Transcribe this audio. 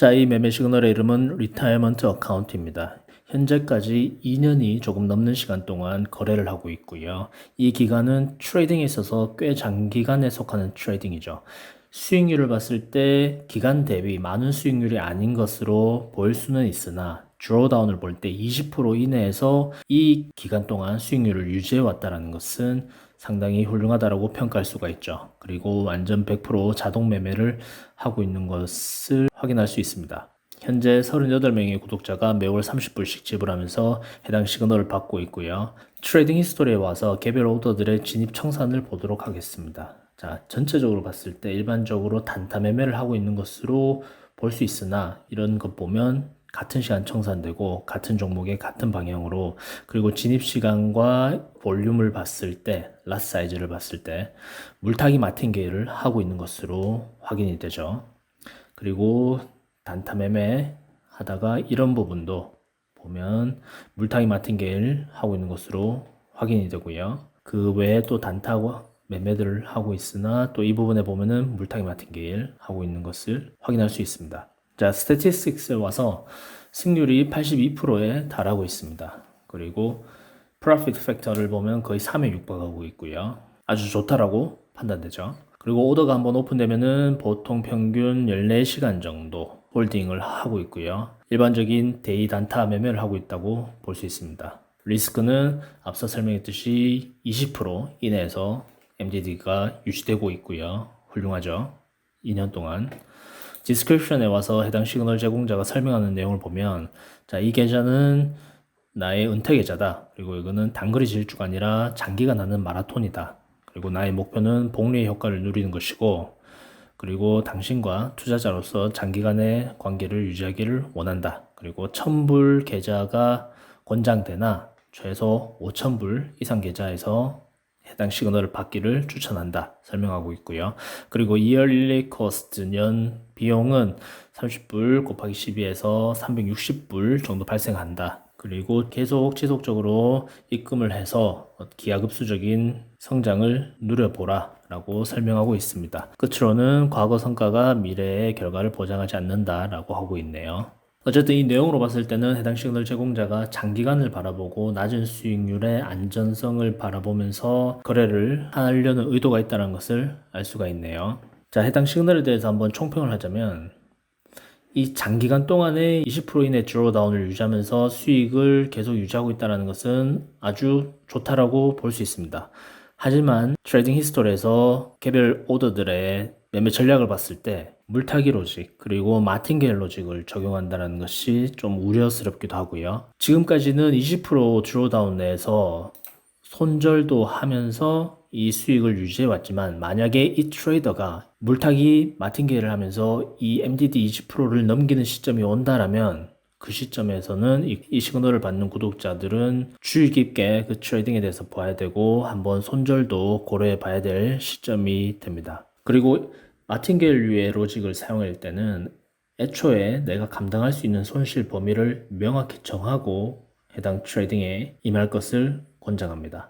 자, 이 매매 시그널의 이름은 리타이먼트 어카운트입니다. 현재까지 2년이 조금 넘는 시간 동안 거래를 하고 있고요. 이 기간은 트레이딩에 있어서 꽤 장기간에 속하는 트레이딩이죠. 수익률을 봤을 때 기간 대비 많은 수익률이 아닌 것으로 보일 수는 있으나 드로다운을 볼 때 20% 이내에서 이 기간 동안 수익률을 유지해 왔다는 것은 상당히 훌륭하다라고 평가할 수가 있죠. 그리고 완전 100% 자동 매매를 하고 있는 것을 확인할 수 있습니다. 현재 38명의 구독자가 매월 30불씩 지불하면서 해당 시그널을 받고 있고요. 트레이딩 히스토리에 와서 개별 오더들의 진입 청산을 보도록 하겠습니다. 자, 전체적으로 봤을 때 일반적으로 단타 매매를 하고 있는 것으로 볼 수 있으나 이런 것 보면 같은 시간 청산되고 같은 종목의 같은 방향으로 그리고 진입 시간과 볼륨을 봤을 때 라스 사이즈를 봤을 때 물타기 마틴게일을 하고 있는 것으로 확인이 되죠. 그리고 단타 매매 하다가 이런 부분도 보면 물타기 마틴게일 하고 있는 것으로 확인이 되고요. 그 외에 또 단타와 매매들을 하고 있으나 또 이 부분에 보면은 물타기 마틴게일 하고 있는 것을 확인할 수 있습니다. 자, 스태티스틱스에 와서 승률이 82%에 달하고 있습니다. 그리고 프로핏 팩터를 보면 거의 3에 육박하고 있고요. 아주 좋다라고 판단되죠. 그리고 오더가 한번 오픈되면은 보통 평균 14시간 정도 홀딩을 하고 있고요. 일반적인 데이 단타 매매를 하고 있다고 볼 수 있습니다. 리스크는 앞서 설명했듯이 20% 이내에서 MDD가 유지되고 있고요. 훌륭하죠. 2년 동안. 디스크립션에 와서 해당 시그널 제공자가 설명하는 내용을 보면 자, 이 계좌는 나의 은퇴 계좌다. 그리고 이거는 단거리 질주가 아니라 장기간 하는 마라톤이다. 그리고 나의 목표는 복리의 효과를 누리는 것이고 그리고 당신과 투자자로서 장기간의 관계를 유지하기를 원한다. 그리고 천불 계좌가 권장되나 최소 5천불 이상 계좌에서 해당 시그널을 받기를 추천한다. 설명하고 있고요. 그리고 이얼리 코스트 년 비용은 30불 곱하기 12에서 360불 정도 발생한다. 그리고 계속 지속적으로 입금을 해서 기하급수적인 성장을 누려보라 라고 설명하고 있습니다. 끝으로는 과거 성과가 미래의 결과를 보장하지 않는다 라고 하고 있네요. 어쨌든 이 내용으로 봤을 때는 해당 시그널 제공자가 장기간을 바라보고 낮은 수익률의 안전성을 바라보면서 거래를 하려는 의도가 있다는 것을 알 수가 있네요. 자, 해당 시그널에 대해서 한번 총평을 하자면 이 장기간 동안에 20% 이내 드로다운을 유지하면서 수익을 계속 유지하고 있다는 것은 아주 좋다라고 볼 수 있습니다. 하지만 트레이딩 히스토리에서 개별 오더들의 매매 전략을 봤을 때 물타기 로직 그리고 마틴게일 로직을 적용한다는 것이 좀 우려스럽기도 하고요. 지금까지는 20% 드로다운 내에서 손절도 하면서 이 수익을 유지해 왔지만 만약에 이 트레이더가 물타기 마틴게일을 하면서 이 MDD 20%를 넘기는 시점이 온다라면 그 시점에서는 이, 이 시그널을 받는 구독자들은 주의 깊게 그 트레이딩에 대해서 봐야 되고 한번 손절도 고려해 봐야 될 시점이 됩니다. 그리고 마틴게일류의 로직을 사용할 때는 애초에 내가 감당할 수 있는 손실 범위를 명확히 정하고 해당 트레이딩에 임할 것을 권장합니다.